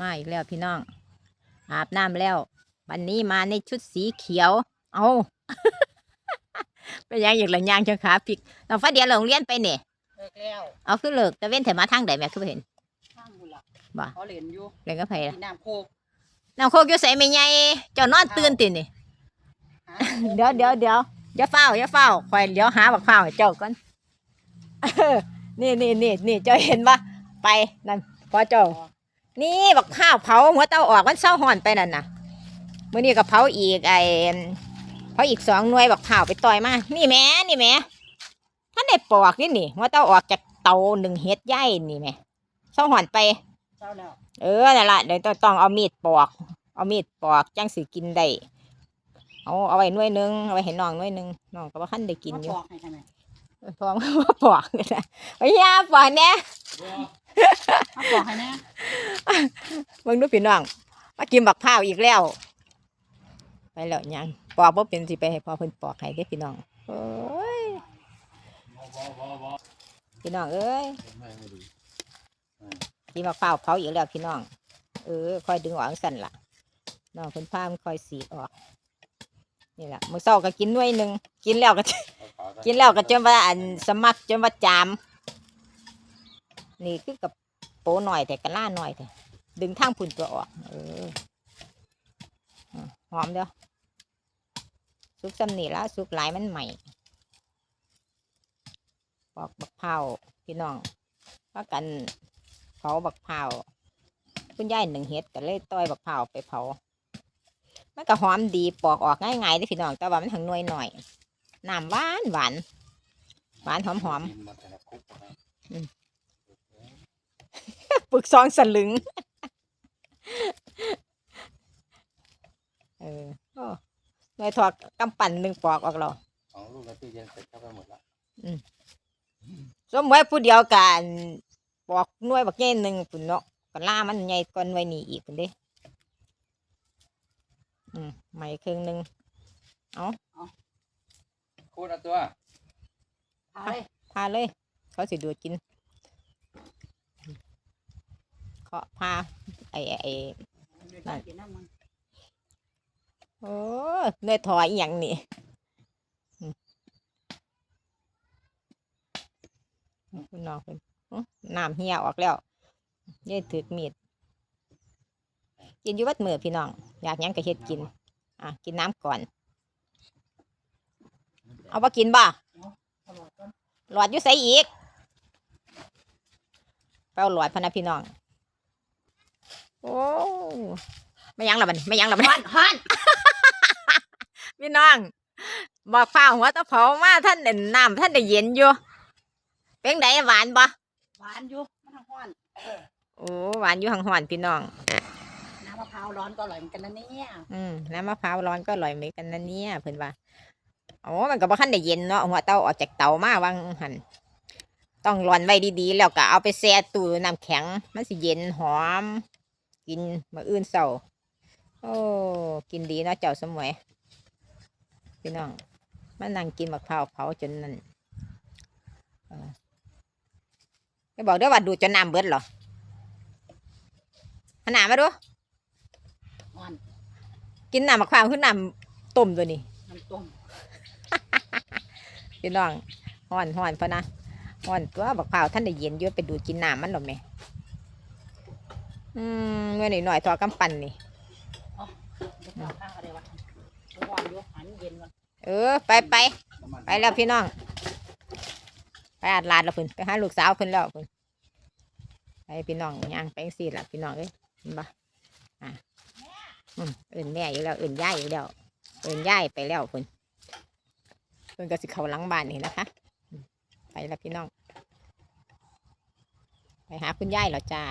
มาอีกแล้วพี่น้อง อาบน้ำแล้ว วันนี้มาในชุดสีเขียว เอาเป็นยังอย่างไรยางจังขาปิกน้องฟ้าเดียวโรงเรียนไปเนี่ยเลิกแล้วเอาขึ้นเลิกแต่เว้นแต่มาทางใดแม่คือบ่เห็นข้างบุญละบ่เขาเล่นอยู่เรียนก็ไผล่ะกินน้ำโคกน้ำโคกอยู่ใส่ไม่ใหญ่เจ้านอนตื่นตินี่หาเดี๋ยวเดี๋ยวเดี๋ยวอย่าเฝ้าอย่าเฝ้าคอยเดี๋ยวหาบักเฝ้าวให้เจ้าก่อนนี่นี่นี่นี่เจ้าเห็นปะไปนั่นพอเจ้า นี่บักข้าวเผาหัวเตาออกมันเศร้าห่อนไปนั่นน่ะมื้อนี้ก็เผาอีกไอ้เผาอีกสองหน่วยบักข้าวไปต่อยมา นี่แหม่นี่แหม่ท่านได้ปอกนี่นี่หัวเตาออกจากเตาหนึ่งเฮ็ดใหญ่นี่แหม่เศร้าห่อนไปเจ้าแล้วเออนั่นละเดี๋ยวต้องต้องเอามีดปอก เอามีดปอกจังสิกินได้เอาเอาไว้หน่วยหนึงเอาไว้ให้น้องหน่วยหนึงน้องก็บ่คันได้กินมาอยู่ปอกให้ทำไมพร้อมว่าปอกเลยนะไปยาปอกเนี่ยมาปอกให้แน่ มึงดูพี่น้องมากินบักพร้าวอีกแล้ว ไปแล้วยังปอกบ่เป็นสิไปให้พ่อเพิ่นปอกให้เด้อพี่น้องโอ้ยพี่น้องเอ้ยกินบักพร้าวเผาอีกแล้วพี่น้อง เออค่อยดึงออกจั่งสั่นล่ะน้องเพิ่นพามนค่อยสีกออกนี่แหละมื้อเช้าก็กินหน่วยหนึงกินแล้วก็ กินแล้วก็จนว่าอันสมัครจนว่าจาม นี่คือกับโปหน่อยแต่กะล่าหน่อยแต่ดึงทางพุ่นตัวออกเอออะหอมเด้อสุกสำนีละสุกหลายมันใหม่ปอกบักเผาวพี่น้องว่ากันเผาบักเผาวคุณยายหนึ่งเฮ็ดก็เลยต้อยบักเผาวไปเผามันก็หอมดีปอกออกง่ายๆเด้อพี่น้องแต่ว่ามันทั้งหน่วยหน่อยน้ำหวานหวานหวานหอมหอม ปึกซองสลึง เออโอ้หน่วยถอดกำปั่นหนึ่งปอกออกแล้วของลูกในตู้เย็นเสร็จเข้าไปหมดแล้วสมไว้ผู้เดียวกันปอกหน่วยบักใหญ่หนึ่งปุ่นเนาะก็ล่ามันใหญ่กว่าหน่วยนี้อีกปุ่นเด้อืมใหม่ครึ่งหนึ่งคูดเอาตัวพาเลยพาเลย เขาสิดูดกิน เคาะพาไอ้ไอ้นน้ำมันโอ้เนื้อถอยอย่างนี่คุณน้องคุณน้ำเหี่ยออกแล้วเย่ถือมีด กินอยู่วัดมือพี่น้อง อยากยังก็เฮ็ดกิน อะ กินน้ำก่อน เอาบ่กินบ่ตลอดต้นหลอดอยู่ใส่อีกไปเอาหลอดพนะพี่น้อง โอ้ไม่หยังละบัดนไม่หยังละบัดนฮ้อนฮ้อนพี่น้อง บอกฟ้าหัวตะเผามาท่านเด่นน้ำท่านได้เย็นอยู่ เป็นไดหวานบ่หวานอยู่มันทั้งฮ้อนโอ้หวานอยู่ห่างหอนพี่น้องน้ำมะพร้าวร้อนก็อร่อยเหมือนกันนะเนี่ยอืมน้ำมะพร้าวร้อนก็อร่อยเหมือนกันนะเนี่ยเพิ่นว่าโอ้มันก็บ่คันได้เย็นเนาะหัวเตาออกจากเตามาวางหันต้องร้อนไว้ดีๆ แล้วก็เอาไปแช่ตู้น้ำแข็ง มันสิเย็นหอม กินมื้ออื่นเช้าโอ้กินดีเนาะเจ้าสมวยพี่น้องมานั่งกินมะพร้าวเผาจนนั่นเออไม่บอกเด้อว่าดูดจนน้ำเบิดเหรอขนาดมาดูฮ้อนกินน้ำมะพร้าวคือน้ำต้มตัวนี้น้ำต้มพี่น้องห้อนห้อนพะนะห้อนตัวบักพร้าวท่านได้เย็นอยุ่ไปดูดกินน้ำมันหรอแม่ อืมเมื่อหน่อยหน่อยๆทอกำปั่นนี่เดี๋ยวเอาข้าวอะไรวะร้อนอยู่หันเย็นก่อนเออไปไปไปแล้วพี่น้อง ไปอาดลาดแล้วเพิ่นไปหาลูกสาวเพิ่นแล้วเพิ่นไปพี่น้องย่างไปจั่งซี่ล่ะพี่น้องเอ้ยเห็นปะอะอืมเอื่นแม่อยู่แล้วเอื่นย่ายอยู่แล้วเอื่นย่ายไปแล้วเพิ่นเพิ่นก็สิเข้าหลังบ้านนี่นะคะอืมไปแล้วพี่น้อง ไปหาคุณยายเหรอจ้า